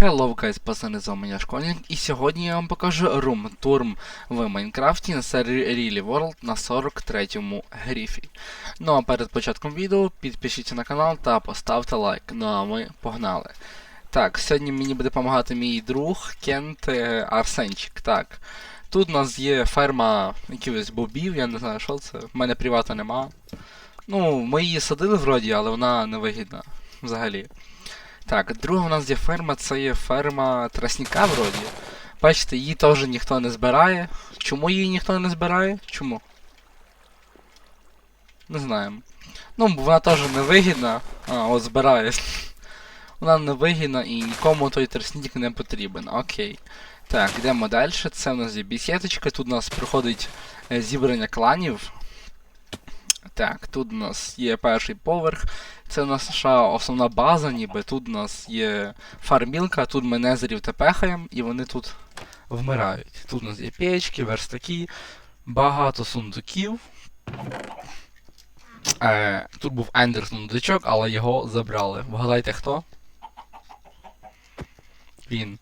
Hello guys, пацани, з вами я і сьогодні я вам покажу рум-турм в Майнкрафті на сервері Really World на 43-му гріфі. Ну а перед початком відео підпишіться на канал та поставте лайк. Ну а ми погнали. Так, сьогодні мені буде допомагати мій друг Кент е, Арсенчик. Так. Тут у нас є ферма якихось бобів, я не знаю, що це. В мене привата нема. Ну, ми її садили вроді, але вона невигідна взагалі. Так, друга у нас є ферма, це є ферма тростника вроді. Бачите, її теж ніхто не збирає. Чому її ніхто не збирає? Чому? Не знаємо. Ну, вона теж невигідна. А, от збирає. Вона невигідна і нікому той тростник не потрібен. Окей. Так, йдемо далі. Це у нас є бісеточка, тут у нас проходить е, зібрання кланів. Так, тут у нас є перший поверх. Це наша основна база, ніби тут у нас є фармілка, тут ми незерів тепехаємо, і вони тут вмирають. Тут у нас є печки, верстаки, багато сундуків. Е, тут був ендер сундучок, але його забрали. Вгадайте хто? Він.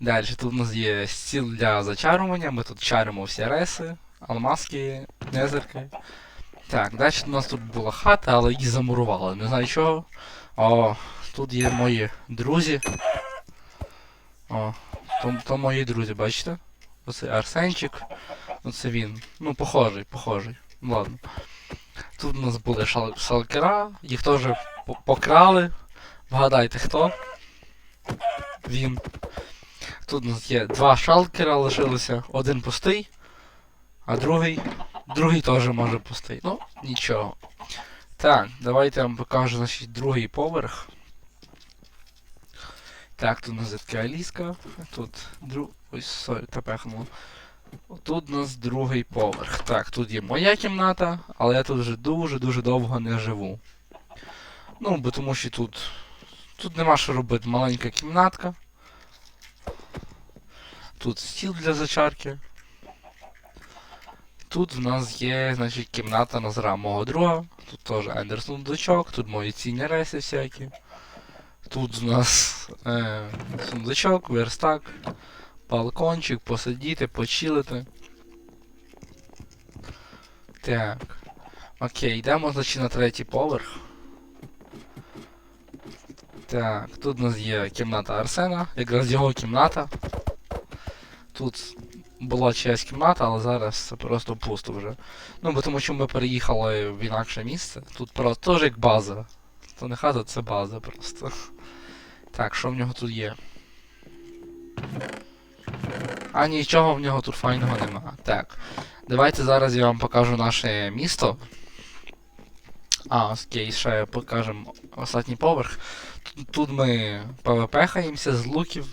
Далі тут у нас є стіл для зачарування, ми тут чаримо всі реси, алмазки, незерки. Так, далі у нас тут була хата, але її замурували. Не знаю чого. О, тут є мої друзі. О, то, то мої друзі, бачите? Оце Арсенчик. Оце він. Ну, похожий, похожий. Ладно. Тут у нас були шал шалкера, їх теж покрали. Вгадайте хто? Він. Тут у нас є два шалкера лишилося. Один пустий, а другий Другий теж може пустий. Ну, нічого. Так, давайте я вам покажу значить, другий поверх. Так, тут у нас така Аліска. Тут друг. Ой, сорі, тепехнуло. Тут у нас другий поверх. Так, тут є моя кімната, але я тут вже дуже-дуже довго не живу. Ну, бо тому що тут. Тут нема що робити. Маленька кімнатка. Тут стіл для зачарки. Тут в нас є, значить, кімната Назара мого друга. Тут теж ендер сундучок, тут мої цінні реси всякі. Тут у нас е, сундучок, верстак, балкончик, посидіти, почилити. Так. Окей, йдемо, значить, на третій поверх. Так, тут у нас є кімната Арсена, якраз його кімната. Тут була чиясь кімната, але зараз це просто пусто вже. Ну, бо тому що ми переїхали в інакше місце. Тут просто теж як база. То не хата, це база просто. Так, що в нього тут є? А нічого в нього тут файного нема. Так. Давайте зараз я вам покажу наше місто. А, окей, ще покажемо останній поверх. Тут, тут ми ПВП-хаємося з луків.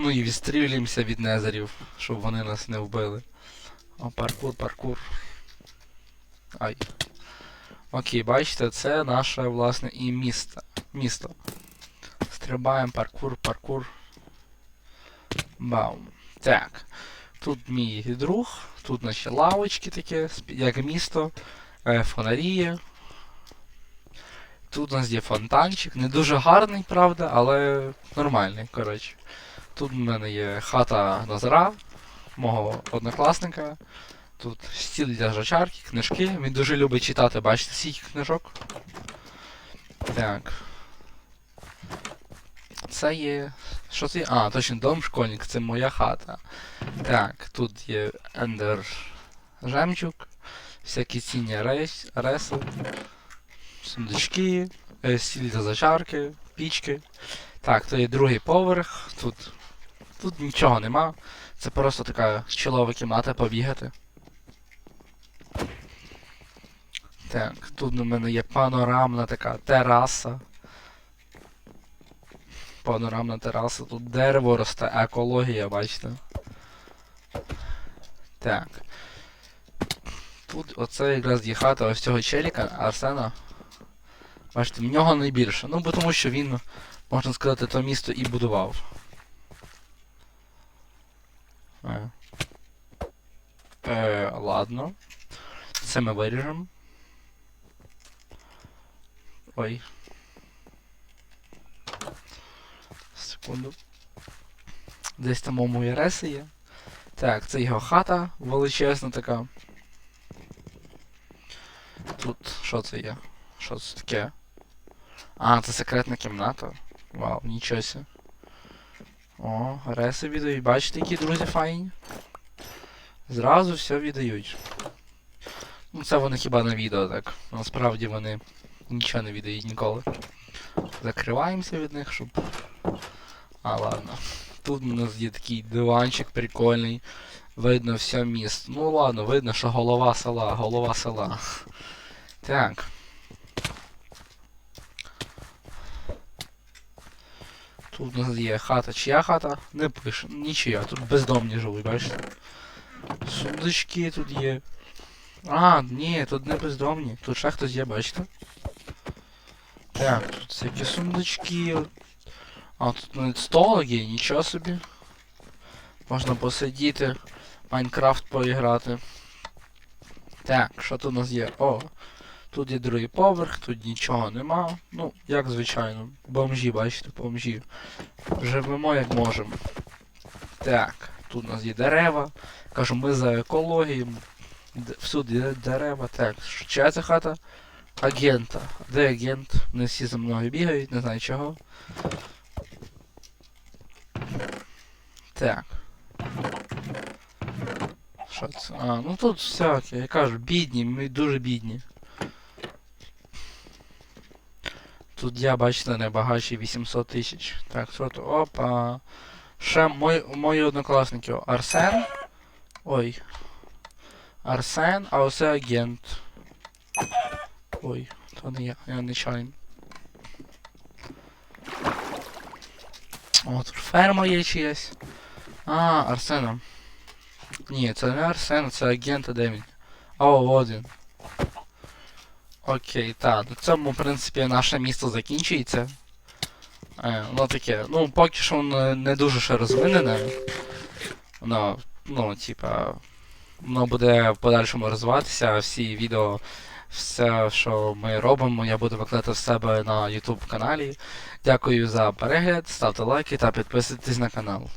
Ну і відстрілюємося від незерів, щоб вони нас не вбили. О, паркур, паркур. Ай. Окей, бачите, це наше, власне, і місто. місто. Стрибаємо, паркур, паркур. Баум. Так. Тут мій друг, тут наші лавочки такі, як місто, е, фонарі. Тут у нас є фонтанчик, не дуже гарний, правда, але нормальний, коротше. Тут в мене є хата Назара, мого однокласника. Тут стіл для жачарки, книжки. Він дуже любить читати, бачите, скільки книжок. Так. Це є. Що це є? А, точно, дом школьник, це моя хата. Так, тут є Ендер Жемчуг, всякі цінні рейс, реси, сундучки, е, стіль для зачарки, пічки. Так, то є другий поверх. Тут Тут нічого нема. Це просто така чолова кімната побігати. Так, тут у мене є панорамна така тераса. Панорамна тераса, тут дерево росте, екологія, бачите. Так. Тут оце якраз є хата ось цього челіка, Арсена. Бачите, в нього найбільше. Ну, бо тому що він, можна сказати, то місто і будував. Е. Е, ладно. Це ми виріжемо. Ой. Секунду. Десь там у реси є. Так, це його хата величезна така. Тут що це є? Що це таке? А, це секретна кімната. Вау, нічого себе. О, реси віддають. Бачите, які друзі файні? Зразу все віддають. Ну, це вони хіба на відео так. Насправді вони нічого не віддають ніколи. Закриваємося від них, щоб. А, ладно. Тут у нас є такий диванчик прикольний. Видно все місто. Ну ладно, видно, що голова села, голова села. Так. Тут у нас є хата. Чия хата? Не пише. Нічия. Тут бездомні живуть, бачите? Сундучки тут є. А, ні, тут не бездомні. Тут ще хтось є, бачите? Так, тут всякі сундучки. А, тут навіть столик є, нічого собі. Можна посидіти, Майнкрафт поіграти. Так, що тут у нас є? О, тут є другий поверх, тут нічого нема. Ну, як звичайно. Бомжі, бачите, бомжі. Живемо як можемо. Так, тут у нас є дерева. Кажу, ми за екологію. Всюди є дерева. Так, чия це хата? Агента. Де агент? Не всі за мною бігають, не знаю чого. Так. Що це? А, ну тут всяке, я кажу, бідні, ми дуже бідні. Тут я, бачите, найбагатший 800 тисяч. Так, що? Опа. Ще мої, мої однокласники. Арсен. Ой. Арсен, а оце агент. Ой, то не я, я нечайно. О, тут ферма є чиясь. А, Арсена. Ні, це не Арсен, це агент, а де він? О, от він. Окей, так, на цьому, в принципі, наше місто закінчується. Е, ну таке, ну поки що воно не дуже ще розвинене. Воно, ну, типа, воно буде в подальшому розвиватися, всі відео, все, що ми робимо, я буду викладати в себе на YouTube каналі. Дякую за перегляд, ставте лайки та підписуйтесь на канал.